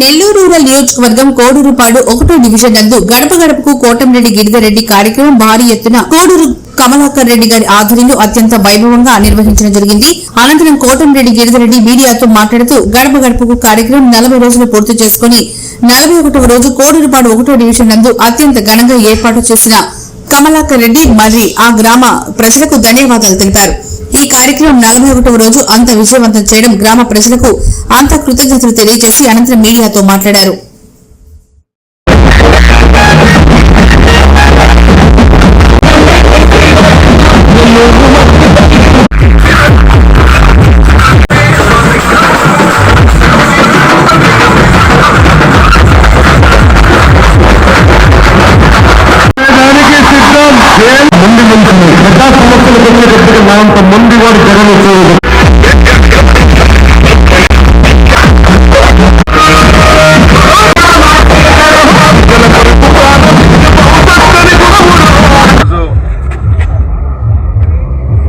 Nellore rural నియోజకవర్గం కోడూరుపాడు ఒకటో division నందు గడప గడపకు కోటంరెడ్డి గిరిధరెడ్డి కార్యక్రమం భారీ ఎత్తున కోడూరు కమలాకర్ రెడ్డి గారి ఆధ్వర్యంలో అత్యంత వైభవంగా నిర్వహించడం జరిగింది. అనంతరం కోటంరెడ్డి గిరిధరెడ్డి మీడియాతో మాట్లాడుతూ గడప గడపకు కార్యక్రమం నలభై రోజులు పూర్తి చేసుకుని నలభై ఒకటవ రోజు కోడూరుపాడు ఒకటో డివిజన్ నందు అత్యంత ఘనంగా ఏర్పాటు చేసిన కమలాకర్ రెడ్డి మరి ఆ గ్రామ ప్రజలకు ధన్యవాదాలు తెలిపారు. ఈ కార్యక్రమం నలభై ఒకటవ రోజు అంత విజయవంతం చేయడం గ్రామ ప్రజలకు అంత కృతజ్ఞతలు తెలియజేసి అనంతరం మీడియాతో మాట్లాడారు. దానికి ముందు వచ్చేటప్పటికి ప్రజా అంత మంది వాడు జగన్ వచ్చేది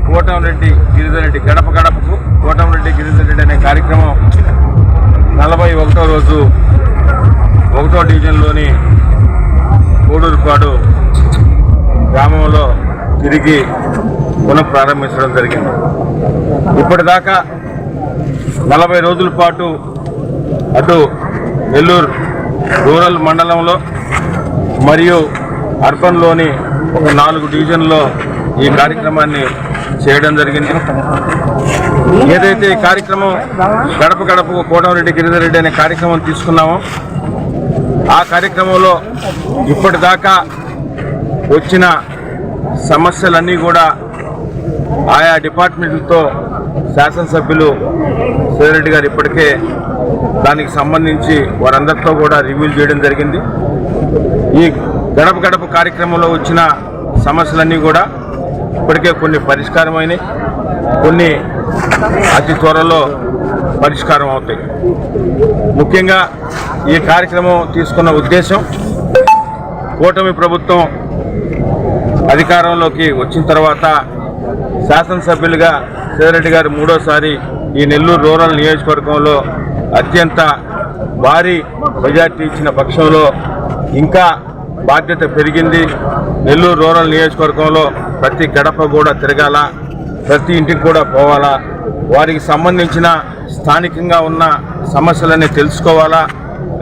కోటంరెడ్డి గిరిజరెడ్డి గడప గడపకు కోటంరెడ్డి గిరిజరెడ్డి అనే కార్యక్రమం నలభై ఒకటో రోజు ఒకటో డివిజన్లోని కోడూరుపాడు గ్రామంలో తిరిగి పునః ప్రారంభించడం జరిగింది. ఇప్పటిదాకా నలభై రోజుల పాటు అటు నెల్లూరు రూరల్ మండలంలో మరియు అర్బన్లోని ఒక నాలుగు డివిజన్లో ఈ కార్యక్రమాన్ని చేయడం జరిగింది. ఏదైతే ఈ కార్యక్రమం గడప గడప కోటమిరెడ్డి గిరిధరెడ్డి అనే కార్యక్రమం తీసుకున్నామో ఆ కార్యక్రమంలో ఇప్పటిదాకా వచ్చిన సమస్యలన్నీ కూడా ఆయా డిపార్ట్మెంట్లతో శాసనసభ్యులు సేరెడ్డి గారు ఇప్పటికే దానికి సంబంధించి వారందరితో కూడా రివ్యూ చేయడం జరిగింది. ఈ గడప గడప కార్యక్రమంలో వచ్చిన సమస్యలన్నీ కూడా ఇప్పటికే కొన్ని పరిష్కారమైనవి కొన్ని అతి త్వరలో పరిష్కారం అవుతాయి. ముఖ్యంగా ఈ కార్యక్రమం తీసుకున్న ఉద్దేశం కూటమి ప్రభుత్వం అధికారంలోకి వచ్చిన తర్వాత శాసనసభ్యులుగా సేరెడ్డి గారు మూడోసారి ఈ నెల్లూరు రూరల్ నియోజకవర్గంలో అత్యంత భారీ మెజార్టీ ఇచ్చిన పక్షంలో ఇంకా బాధ్యత పెరిగింది. నెల్లూరు రూరల్ నియోజకవర్గంలో ప్రతి గడప కూడా తిరగాల ప్రతి ఇంటికి కూడా పోవాలా. వారికి సంబంధించిన స్థానికంగా ఉన్న సమస్యలన్నీ తెలుసుకోవాలా.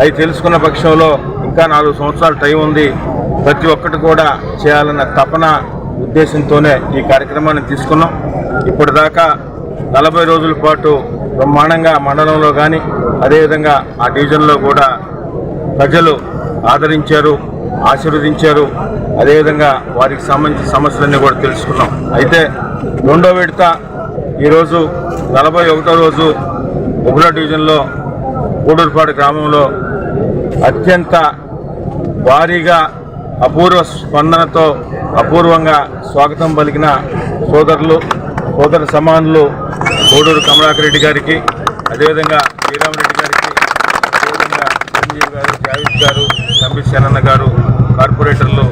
అవి తెలుసుకున్న పక్షంలో ఇంకా నాలుగు సంవత్సరాల టైం ఉంది. ప్రతి ఒక్కటి కూడా చేయాలన్న తపన ఉద్దేశంతోనే ఈ కార్యక్రమాన్ని తీసుకున్నాం. ఇప్పటిదాకా నలభై రోజుల పాటు బ్రహ్మాండంగా మండలంలో కానీ అదేవిధంగా ఆ డివిజన్లో కూడా ప్రజలు ఆదరించారు ఆశీర్వదించారు. అదేవిధంగా వారికి సంబంధించిన సమస్యలన్నీ కూడా తెలుసుకున్నాం. అయితే రెండో విడత ఈరోజు నలభై ఒకటో రోజు ఒకటో డివిజన్లో గూడూరుపాడు గ్రామంలో అత్యంత భారీగా అపూర్వ స్పందనతో అపూర్వంగా స్వాగతం పలికిన సోదరులు సోదర సమానులు కోడూరు కమలాకర్ రెడ్డి గారికి అదేవిధంగా శ్రీరామరెడ్డి గారికి అదేవిధంగా చిరంజీవి గారు జావేద్ గారు తంబి శనన్న గారు కార్పొరేటర్లు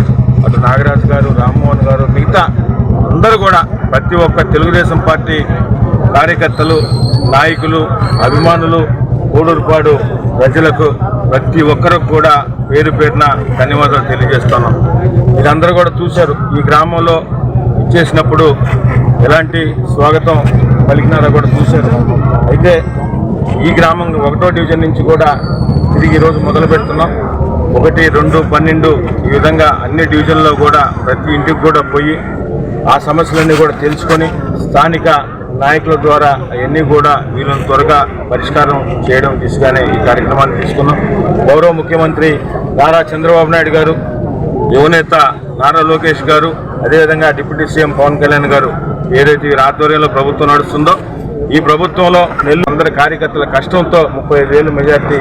అటు నాగరాజు గారు రామ్మోహన్ గారు మిగతా అందరూ కూడా ప్రతి ఒక్క తెలుగుదేశం పార్టీ కార్యకర్తలు నాయకులు అభిమానులు కోడూరుపాడు ప్రజలకు ప్రతి ఒక్కరికి కూడా పేరు పేరున ధన్యవాదాలు తెలియజేస్తున్నాం. మీరందరూ కూడా చూశారు ఈ గ్రామంలో ఇచ్చేసినప్పుడు ఎలాంటి స్వాగతం పలికినారో కూడా చూశారు. అయితే ఈ గ్రామం ఒకటో డివిజన్ నుంచి కూడా తిరిగి ఈరోజు మొదలు పెడుతున్నాం. ఒకటి రెండు పన్నెండు ఈ విధంగా అన్ని డివిజన్లో కూడా ప్రతి ఇంటికి కూడా పోయి ఆ సమస్యలన్నీ కూడా తెలుసుకొని స్థానిక నాయకుల ద్వారా అవన్నీ కూడా వీళ్ళని త్వరగా పరిష్కారం చేయడం దిశగానే ఈ కార్యక్రమాన్ని తీసుకున్నాం. గౌరవ ముఖ్యమంత్రి నారా చంద్రబాబు నాయుడు గారు యువనేత నారా లోకేష్ గారు అదేవిధంగా డిప్యూటీ సీఎం పవన్ కళ్యాణ్ గారు ఏదైతే వీరి ఆధ్వర్యంలో ప్రభుత్వం నడుస్తుందో ఈ ప్రభుత్వంలో నెల్లూరు అందరి కార్యకర్తల కష్టంతో ముప్పై ఐదు వేలు మెజార్టీ